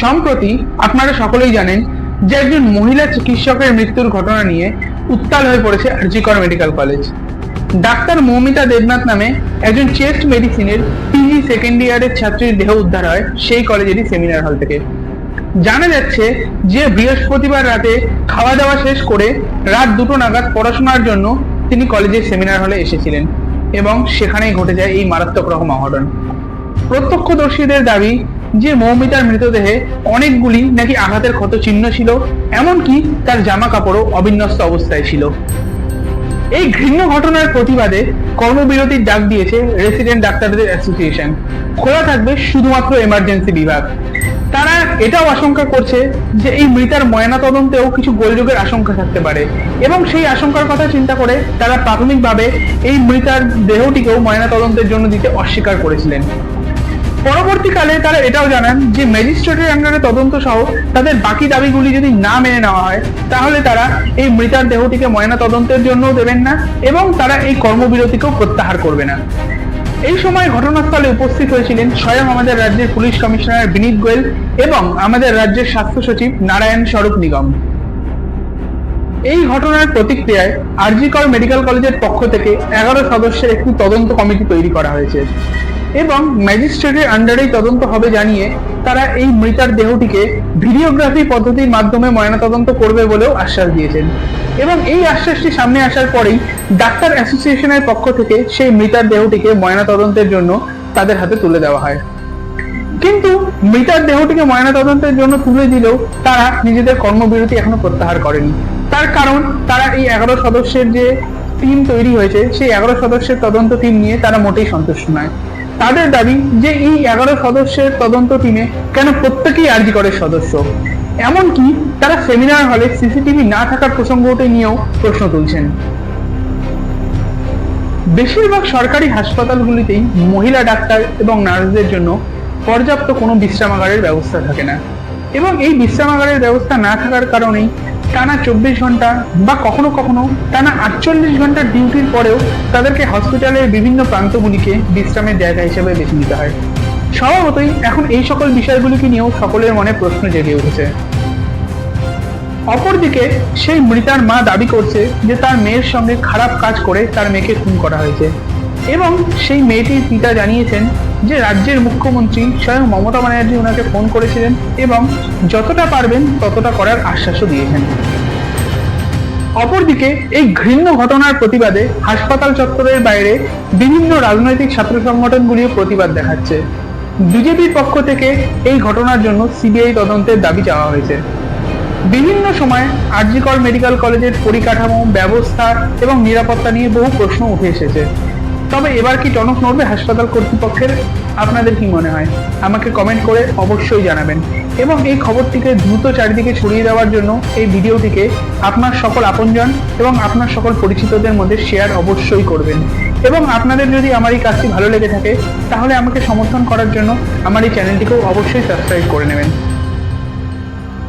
সম্প্রতি আপনারা সকলেই জানেন যে একজন মহিলা চিকিৎসকের মৃত্যুর ঘটনা নিয়ে উত্তাল হয়ে পড়েছে RG Kar medical college. Doctor Moumita Debnath নামে একজন চেস্ট মেডিসিনের পিজি সেকেন্ড ইয়ারের ছাত্রীর দেহ উদ্ধার হয় সেই কলেজেরই সেমিনার হল থেকে। জানা যাচ্ছে যে বৃহস্পতিবার রাতে খাওয়া দাওয়া শেষ করে রাত দুটো নাগাদ পড়াশোনার জন্য তিনি কলেজের সেমিনার হলে এসেছিলেন এবং সেখানেই ঘটে যায় এই মারাত্মক রকম অঘটন প্রত্যক্ষদর্শীদের দাবি যে মৌমিতার মৃতদেহে অনেকগুলি নাকি আঘাতের ক্ষত চিহ্ন ছিল, এমনকি তার জামা কাপড়ও অবিন্যস্ত অবস্থায় ছিল। এই ঘৃণ্য ঘটনার প্রতিবাদে কর্মবিরতির ডাক দিয়েছে রেসিডেন্ট ডাক্তারদের অ্যাসোসিয়েশন। খোলা থাকবে শুধুমাত্র এমার্জেন্সি বিভাগ। তারা এটাও আশঙ্কা করছে যে এই মৃতার ময়না তদন্তেও কিছু গোলযোগের আশঙ্কা থাকতে পারে এবং সেই আশঙ্কার কথা চিন্তা করে তারা প্রাথমিকভাবে এই মৃতার দেহটিকেও ময়না তদন্তের জন্য দিতে অস্বীকার করেছিলেন। পরবর্তীকালে তারা এটাও জানান যে ম্যাজিস্ট্রেটের আন্ডারে তদন্ত সহ তাদের বাকি দাবিগুলি যদি না মেনে নেওয়া হয়, তাহলে তারা এই মৃতার দেহটিকে ময়না তদন্তের জন্য দেবেন না এবং তারা এই কর্মবিরতিকেও প্রত্যাহার করবে না। এই সময় ঘটনাস্থলে উপস্থিত হয়েছিলেন স্বয়ং আমাদের রাজ্যের পুলিশ কমিশনার বিনীত গোয়েল এবং আমাদের রাজ্যের স্বাস্থ্য সচিব নারায়ণ স্বরূপ নিগম। এই ঘটনার প্রতিক্রিয়ায় আরজিকর মেডিকেল কলেজের পক্ষ থেকে এগারো সদস্যের একটি তদন্ত কমিটি তৈরি করা হয়েছে। এবং ম্যাজিস্ট্রেটের আন্ডারেই তদন্ত হবে জানিয়ে তারা এই মৃতার দেহটিকে ভিডিওগ্রাফি পদ্ধতির মাধ্যমে ময়নাতদন্ত করবে বলেও আশ্বাস দিয়েছেন। এবং এই আশ্বাসটি সামনে আসার পরেই ডাক্তার অ্যাসোসিয়েশনের পক্ষ থেকে সেই মৃতার দেহটিকে ময়নাতদন্তের জন্য তাদের হাতে তুলে দেওয়া হয়। কিন্তু মৃতার দেহটিকে ময়নাতদন্তের জন্য তুলে দিলেও তারা নিজেদের কর্মবিরতি এখনও প্রত্যাহার করেনি। তার কারণ তারা এই এগারো সদস্যের যে টিম তৈরি হয়েছে, সেই এগারো সদস্যের তদন্ত টিম নিয়ে তারা মোটেই সন্তুষ্ট নয়। তাদের দাবি যে এই এগারো সদস্যের তদন্ত টিমে কেন প্রত্যেকেই আরজি করে সদস্য? এমনকি তারা সেমিনার হলে সিসিটিভি না থাকার প্রসঙ্গটি নিয়েও প্রশ্ন তুলছেন। বেশিরভাগ সরকারি হাসপাতালগুলিতেই মহিলা ডাক্তার এবং নার্সদের জন্য পর্যাপ্ত কোনো বিশ্রামাগারের ব্যবস্থা থাকে না। এবং এই বিশ্রামাগারের ব্যবস্থা না থাকার কারণেই টানা চব্বিশ ঘণ্টা বা কখনো কখনো টানা আটচল্লিশ ঘণ্টার ডিউটির পরেও তাদেরকে হসপিটালের বিভিন্ন প্রান্তগুলিকে বিশ্রামের জায়গা হিসেবে বেছে নিতে হয়। স্বভাবতই এখন এই সকল বিষয়গুলিকে নিয়েও সকলের মনে প্রশ্ন জেগে উঠেছে। অপরদিকে সেই মৃতার মা দাবি করছে যে তার মেয়ের সঙ্গে খারাপ কাজ করে তার মেয়েকে খুন করা হয়েছে এবং সেই মেয়েটির পিতা জানিয়েছেন যে রাজ্যের মুখ্যমন্ত্রী স্বয়ং মমতা ব্যানার্জি ওনাকে ফোন করেছিলেন এবং যতটা পারবেন ততটা করার আশ্বাসও দিয়েছেন। অপরদিকে, এই ঘৃণ্য ঘটনার প্রতিবাদে হাসপাতাল চত্বরের বাইরে বিভিন্ন রাজনৈতিক ছাত্র সংগঠনগুলিও প্রতিবাদ দেখাচ্ছে। বিজেপির পক্ষ থেকে এই ঘটনার জন্য সিবিআই তদন্তের দাবি চাওয়া হয়েছে। বিভিন্ন সময় আরজিকর মেডিকেল কলেজের পরিকাঠামো, ব্যবস্থা এবং নিরাপত্তা নিয়ে বহু প্রশ্ন উঠে এসেছে। তবে এবার কি টনক নড়বে হাসপাতাল কর্তৃপক্ষের? আপনাদের কি মনে হয়? আমাকে কমেন্ট করে অবশ্যই জানাবেন। এবং এই খবরটিকে দ্রুত চারিদিকে ছড়িয়ে দেওয়ার জন্য এই ভিডিওটিকে আপনার সকল আপনজন এবং আপনার সকল পরিচিতদের মধ্যে শেয়ার অবশ্যই করবেন। এবং আপনাদের যদি আমার এই কাজটি ভালো লেগে থাকে, তাহলে আমাকে সমর্থন করার জন্য আমার এই চ্যানেলটিকেও অবশ্যই সাবস্ক্রাইব করে নেবেন।